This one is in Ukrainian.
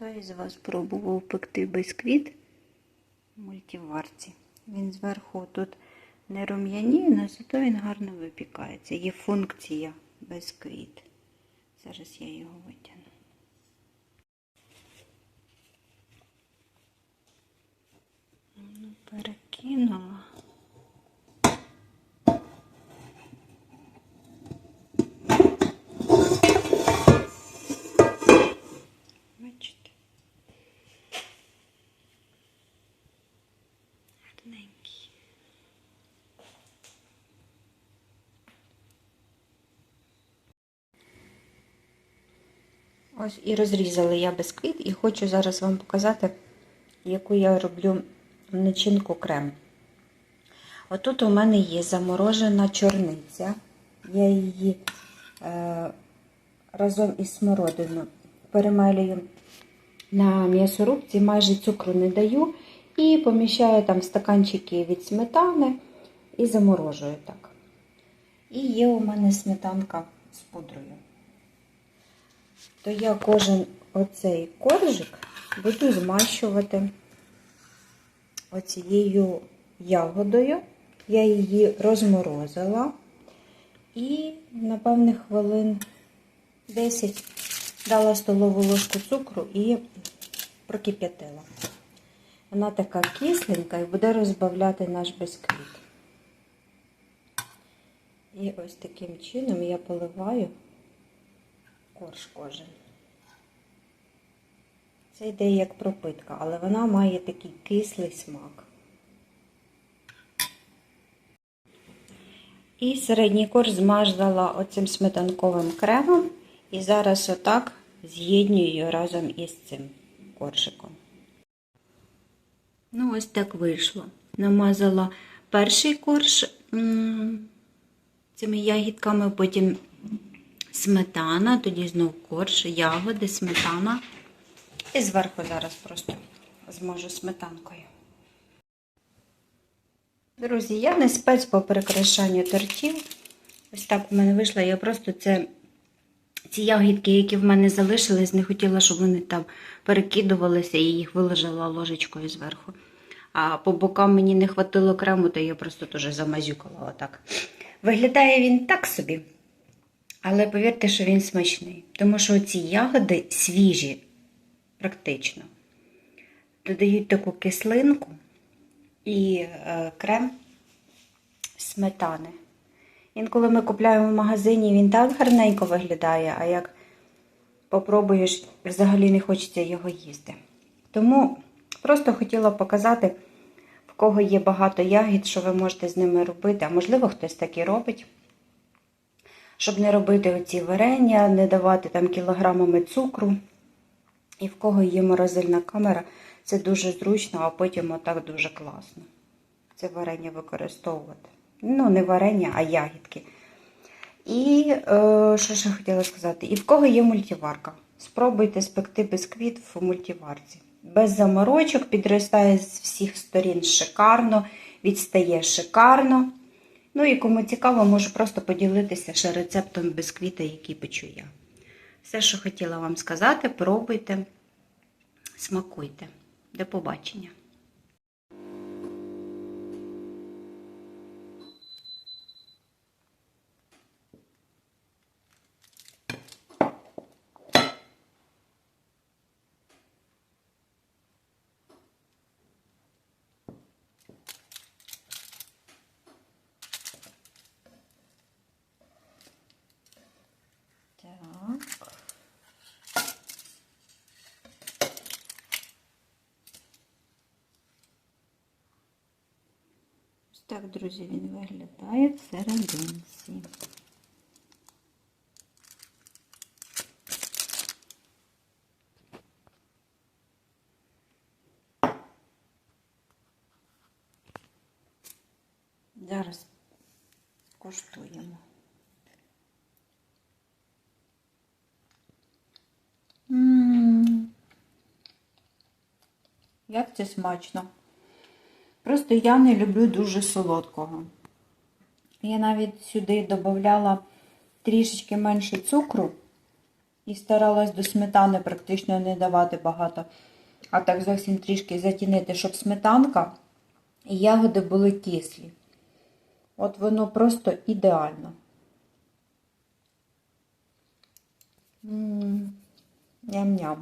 Хто із вас пробував пекти бисквіт в мультиварці? Він зверху тут не рум'яніє, але зато він гарно випікається. Є функція бисквіт. Зараз я його витягну. Ну, перекинула. Ось і розрізала я бисквіт і хочу зараз вам показати, яку я роблю начинку крем. Отут у мене є заморожена чорниця. Я її е, разом із смородиною перемелюю на м'ясорубці, майже цукру не даю. І поміщаю там стаканчики від сметани і заморожую так. І є у мене сметанка з пудрою. То я кожен оцей коржик буду змащувати оцією ягодою. Я її розморозила і на певних хвилин 10 дала столову ложку цукру і прокип'ятила. Вона така кисленька і буде розбавляти наш бисквіт. І ось таким чином я поливаю корж кожен. Це йде як пропитка, але вона має такий кислий смак. І середній корж змажала оцим сметанковим кремом. І зараз отак з'єднюю разом із цим коржиком. Ну, ось так вийшло. Намазала перший корж цими ягідками, потім сметана, тоді знов корж, ягоди, сметана. І зверху зараз просто зможу сметанкою. Друзі, я не спец по прикрашанню тортів. Ось так у мене вийшло. Я просто це ці ягідки, які в мене залишились, не хотіла, щоб вони там перекидувалися і їх виложила ложечкою зверху. А по бокам мені не хватило крему, то я просто теж замазюкала отак. Виглядає він так собі, але повірте, що він смачний. Тому що ці ягоди свіжі, практично. Додають таку кислинку і е, крем сметани. Інколи ми купляємо в магазині, він так гарненько виглядає, а як попробуєш, взагалі не хочеться його їсти. Тому просто хотіла показати, в кого є багато ягід, що ви можете з ними робити. А можливо, хтось так і робить. Щоб не робити оці варення, не давати там кілограмами цукру. І в кого є морозильна камера, це дуже зручно, а потім отак дуже класно. Це варення використовувати. Ну, не варення, а ягідки. І е, що ще хотіла сказати? І в кого є мультиварка? Спробуйте спекти бисквіт в мультиварці. Без заморочок, підростає з всіх сторін шикарно, відстає шикарно. Ну і кому цікаво, можу просто поділитися ще рецептом бисквіта, який печу я. Все, що хотіла вам сказати, пробуйте, смакуйте. До побачення! Так. Ось так, друзі, він виглядає всерединці. Зараз куштуємо. М. Як це смачно. Просто я не люблю дуже солодкого. Я навіть сюди додавала трішечки менше цукру, І старалась до сметани практично не давати багато, а так зовсім трішки затінити, щоб сметанка і ягоди були кислі. От воно просто ідеально. Ням-ням.